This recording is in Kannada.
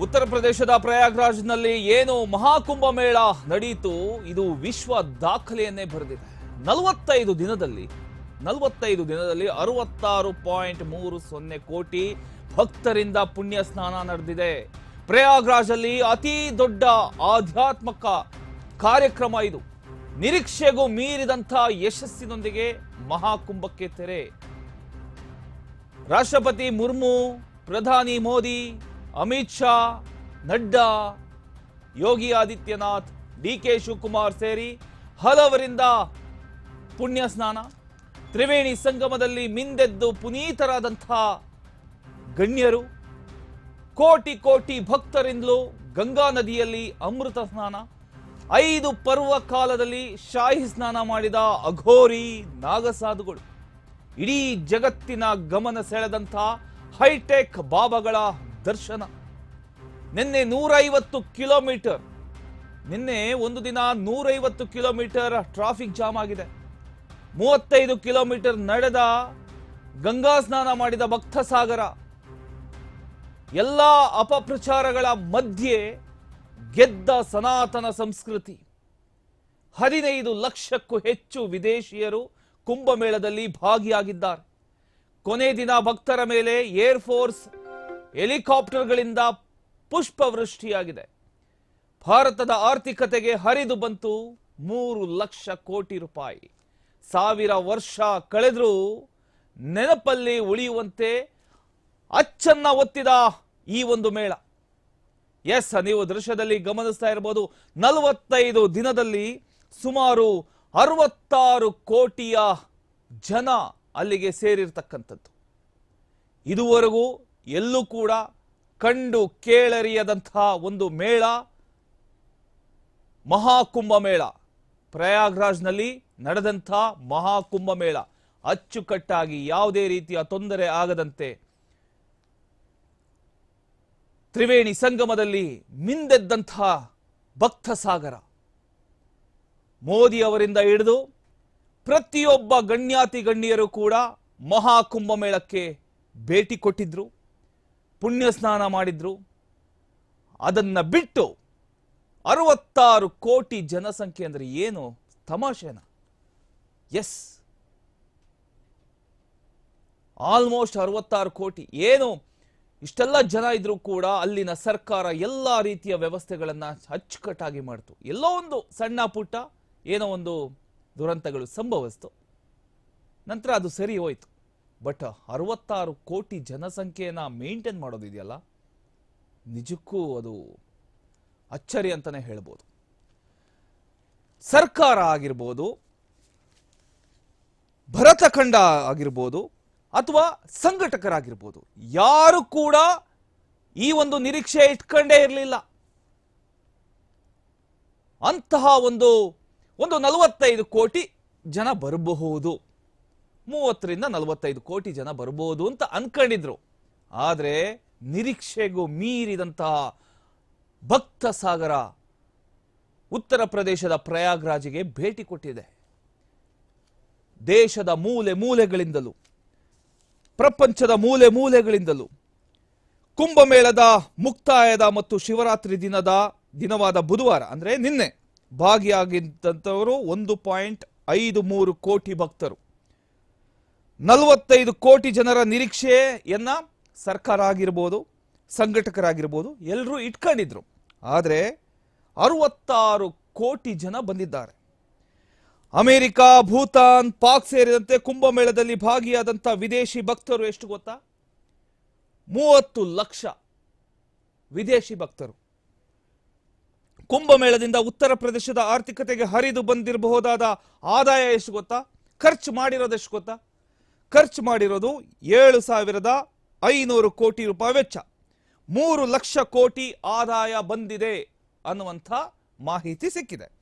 ಉತ್ತರ ಪ್ರದೇಶದ ಪ್ರಯಾಗ್ರಾಜ್ನಲ್ಲಿ ಏನು ಮಹಾಕುಂಭ ಮೇಳ ನಡೆಯಿತು ಇದು ವಿಶ್ವ ದಾಖಲೆಯನ್ನೇ ಬರೆದಿದೆ. ನಲವತ್ತೈದು ದಿನದಲ್ಲಿ ನಲವತ್ತೈದು ದಿನದಲ್ಲಿ ಅರವತ್ತಾರು ಪಾಯಿಂಟ್ ಮೂರು ಸೊನ್ನೆ ಕೋಟಿ ಭಕ್ತರಿಂದ ಪುಣ್ಯ ಸ್ನಾನ ನಡೆದಿದೆ. ಪ್ರಯಾಗ್ರಾಜಲ್ಲಿ ಅತಿ ದೊಡ್ಡ ಆಧ್ಯಾತ್ಮಕ ಕಾರ್ಯಕ್ರಮ ಇದು. ನಿರೀಕ್ಷೆಗೂ ಮೀರಿದಂಥ ಯಶಸ್ಸಿನೊಂದಿಗೆ ಮಹಾಕುಂಭಕ್ಕೆ ತೆರೆ. ರಾಷ್ಟ್ರಪತಿ ಮುರ್ಮು, ಪ್ರಧಾನಿ ಮೋದಿ ಅಮಿತ್ ಶಾ, ನಡ್ಡಾ, ಯೋಗಿ ಆದಿತ್ಯನಾಥ್ ಡಿ ಕೆ ಶಿವಕುಮಾರ್ ಸೇರಿ ಹಲವರಿಂದ ಪುಣ್ಯ ಸ್ನಾನ. ತ್ರಿವೇಣಿ ಸಂಗಮದಲ್ಲಿ ಮಿಂದೆದ್ದು ಪುನೀತರಾದಂಥ ಗಣ್ಯರು. ಕೋಟಿ ಕೋಟಿ ಭಕ್ತರಿಂದಲೂ ಗಂಗಾ ನದಿಯಲ್ಲಿ ಅಮೃತ ಸ್ನಾನ. ಐದು ಪರ್ವ ಕಾಲದಲ್ಲಿ ಶಾಹಿ ಸ್ನಾನ ಮಾಡಿದ ಅಘೋರಿ ನಾಗಸಾಧುಗಳು. ಇಡೀ ಜಗತ್ತಿನ ಗಮನ ಸೆಳೆದಂಥ ಹೈಟೆಕ್ ಬಾಬಾಗಳ ದರ್ಶನ. ನಿನ್ನೆ ನೂರೈವತ್ತು ಕಿಲೋಮೀಟರ್. ನಿನ್ನೆ ಒಂದು ದಿನ ನೂರೈವತ್ತು ಕಿಲೋಮೀಟರ್ ಟ್ರಾಫಿಕ್ ಜಾಮ್ ಆಗಿದೆ. ಮೂವತ್ತೈದು ಕಿಲೋಮೀಟರ್ ನಡೆದ ಗಂಗಾ ಸ್ನಾನ ಮಾಡಿದ ಭಕ್ತ ಸಾಗರ. ಎಲ್ಲ ಅಪಪ್ರಚಾರಗಳ ಮಧ್ಯೆ ಗೆದ್ದ ಸನಾತನ ಸಂಸ್ಕೃತಿ. ಹದಿನೈದು ಲಕ್ಷಕ್ಕೂ ಹೆಚ್ಚು ವಿದೇಶಿಯರು ಕುಂಭಮೇಳದಲ್ಲಿ ಭಾಗಿಯಾಗಿದ್ದಾರೆ. ಕೊನೆ ದಿನ ಭಕ್ತರ ಮೇಲೆ ಏರ್ ಫೋರ್ಸ್ ಹೆಲಿಕಾಪ್ಟರ್ಗಳಿಂದ ಪುಷ್ಪವೃಷ್ಟಿಯಾಗಿದೆ. ಭಾರತದ ಆರ್ಥಿಕತೆಗೆ ಹರಿದು ಬಂತು ಮೂರು ಲಕ್ಷ ಕೋಟಿ ರೂಪಾಯಿ. ಸಾವಿರ ವರ್ಷ ಕಳೆದರೂ ನೆನಪಲ್ಲಿ ಉಳಿಯುವಂತೆ ಅಚ್ಚನ್ನ ಒತ್ತಿದ ಈ ಒಂದು ಮೇಳ. ಎಸ್, ನೀವು ದೃಶ್ಯದಲ್ಲಿ ಗಮನಿಸ್ತಾ ಇರಬಹುದು ನಲವತ್ತೈದು ದಿನದಲ್ಲಿ ಸುಮಾರು ಅರವತ್ತಾರು ಕೋಟಿಯ ಜನ ಅಲ್ಲಿಗೆ ಸೇರಿರ್ತಕ್ಕಂಥದ್ದು. ಇದುವರೆಗೂ ಎಲ್ಲೂ ಕೂಡ ಕಂಡು ಕೇಳರಿಯದಂತಹ ಒಂದು ಮೇಳ, ಮಹಾಕುಂಭ ಮೇಳ. ಪ್ರಯಾಗ್ರಾಜ್ನಲ್ಲಿ ನಡೆದಂಥ ಮಹಾಕುಂಭ ಮೇಳ. ಅಚ್ಚುಕಟ್ಟಾಗಿ ಯಾವುದೇ ರೀತಿಯ ತೊಂದರೆ ಆಗದಂತೆ ತ್ರಿವೇಣಿ ಸಂಗಮದಲ್ಲಿ ಮಿಂದೆದ್ದಂಥ ಭಕ್ತ ಸಾಗರ. ಮೋದಿ ಅವರಿಂದ ಹಿಡಿದು ಪ್ರತಿಯೊಬ್ಬ ಗಣ್ಯಾತಿ ಗಣ್ಯರು ಕೂಡ ಮಹಾಕುಂಭ ಮೇಳಕ್ಕೆ ಭೇಟಿ ಕೊಟ್ಟಿದ್ರು. ಪುಣ್ಯ ಸ್ನಾನ ಮಾಡಿದ್ರು. ಅದನ್ನ ಬಿಟ್ಟು ಅರವತ್ತಾರು ಕೋಟಿ ಜನಸಂಖ್ಯೆ ಅಂದರೆ ಏನು? ತಮಾಷೆನ? ಎಸ್ ಆಲ್ಮೋಸ್ಟ್ ಅರವತ್ತಾರು ಕೋಟಿ. ಏನು? ಇಷ್ಟೆಲ್ಲ ಜನ ಇದ್ರೂ ಕೂಡ ಅಲ್ಲಿನ ಸರ್ಕಾರ ಎಲ್ಲ ರೀತಿಯ ವ್ಯವಸ್ಥೆಗಳನ್ನು ಅಚ್ಚುಕಟ್ಟಾಗಿ ಮಾಡ್ತು. ಎಲ್ಲೋ ಒಂದು ಸಣ್ಣ ಪುಟ್ಟ ಏನೋ ಒಂದು ದುರಂತಗಳು ಸಂಭವಿಸ್ತು. ನಂತರ ಅದು ಸರಿ ಹೋಯ್ತು. ಬಟ್ ಅರವತ್ತಾರು ಕೋಟಿ ಜನಸಂಖ್ಯೆಯನ್ನ ಮೇಂಟೈನ್ ಮಾಡೋದಿದೆಯಲ್ಲ ನಿಜಕ್ಕೂ ಅದು ಅಚ್ಚರಿ ಅಂತಾನೆ ಹೇಳ್ಬೋದು. ಸರ್ಕಾರ ಆಗಿರ್ಬೋದು ಭರತಖಂಡ ಆಗಿರ್ಬೋದು, ಅಥವಾ ಸಂಘಟಕರಾಗಿರ್ಬೋದು, ಯಾರು ಕೂಡ ಈ ಒಂದು ನಿರೀಕ್ಷೆ ಇಟ್ಕೊಂಡೇ ಇರಲಿಲ್ಲ. ಅಂತಹ ಒಂದು ಒಂದು ನಲವತ್ತೈದು ಕೋಟಿ ಜನ ಬರಬಹುದು. ಮೂವತ್ತರಿಂದ ನಲವತ್ತೈದು ಕೋಟಿ ಜನ ಬರಬಹುದು ಅಂತ ಅನ್ಕೊಂಡಿದ್ರು. ಆದರೆ ನಿರೀಕ್ಷೆಗೂ ಮೀರಿದಂತಹ ಭಕ್ತ ಸಾಗರ ಉತ್ತರ ಪ್ರದೇಶದ ಪ್ರಯಾಗ್ರಾಜ್ಗೆ ಭೇಟಿ ಕೊಟ್ಟಿದೆ. ದೇಶದ ಮೂಲೆ ಮೂಲೆಗಳಿಂದಲೂ, ಪ್ರಪಂಚದ ಮೂಲೆ ಮೂಲೆಗಳಿಂದಲೂ, ಕುಂಭಮೇಳದ, ಮುಕ್ತಾಯದ ಮತ್ತು ಶಿವರಾತ್ರಿ ದಿನದ, ದಿನವಾದ ಬುಧವಾರ, ಅಂದ್ರೆ ನಿನ್ನೆ, ಭಾಗಿಯಾಗಿದ್ದಂಥವರು ಒಂದು ಪಾಯಿಂಟ್ ಐದು ಮೂರು ಕೋಟಿ ಭಕ್ತರು. ನಲವತ್ತೈದು ಕೋಟಿ ಜನರ ನಿರೀಕ್ಷೆಯನ್ನ ಸರ್ಕಾರ ಆಗಿರ್ಬೋದು, ಸಂಘಟಕರಾಗಿರ್ಬೋದು ಎಲ್ಲರೂ ಇಟ್ಕೊಂಡಿದ್ರು. ಆದರೆ ಅರವತ್ತಾರು ಕೋಟಿ ಜನ ಬಂದಿದ್ದಾರೆ. ಅಮೆರಿಕ, ಭೂತಾನ್, ಪಾಕ್ ಸೇರಿದಂತೆ ಕುಂಭಮೇಳದಲ್ಲಿ ಭಾಗಿಯಾದಂಥ ವಿದೇಶಿ ಭಕ್ತರು ಎಷ್ಟು ಗೊತ್ತಾ? ಮೂವತ್ತು ಲಕ್ಷ ವಿದೇಶಿ ಭಕ್ತರು. ಕುಂಭಮೇಳದಿಂದ ಉತ್ತರ ಪ್ರದೇಶದ ಆರ್ಥಿಕತೆಗೆ ಹರಿದು ಬಂದಿರಬಹುದಾದ ಆದಾಯ ಎಷ್ಟು ಗೊತ್ತಾ? ಖರ್ಚು ಮಾಡಿರೋದೆಷ್ಟು ಗೊತ್ತಾ? ಖರ್ಚು ಮಾಡಿರೋದು ಏಳು ಸಾವಿರದ ಐನೂರು ಕೋಟಿ ರೂಪಾಯಿ ವೆಚ್ಚ. ಮೂರು ಲಕ್ಷ ಕೋಟಿ ಆದಾಯ ಬಂದಿದೆ ಅನ್ನುವಂಥ ಮಾಹಿತಿ ಸಿಕ್ಕಿದೆ.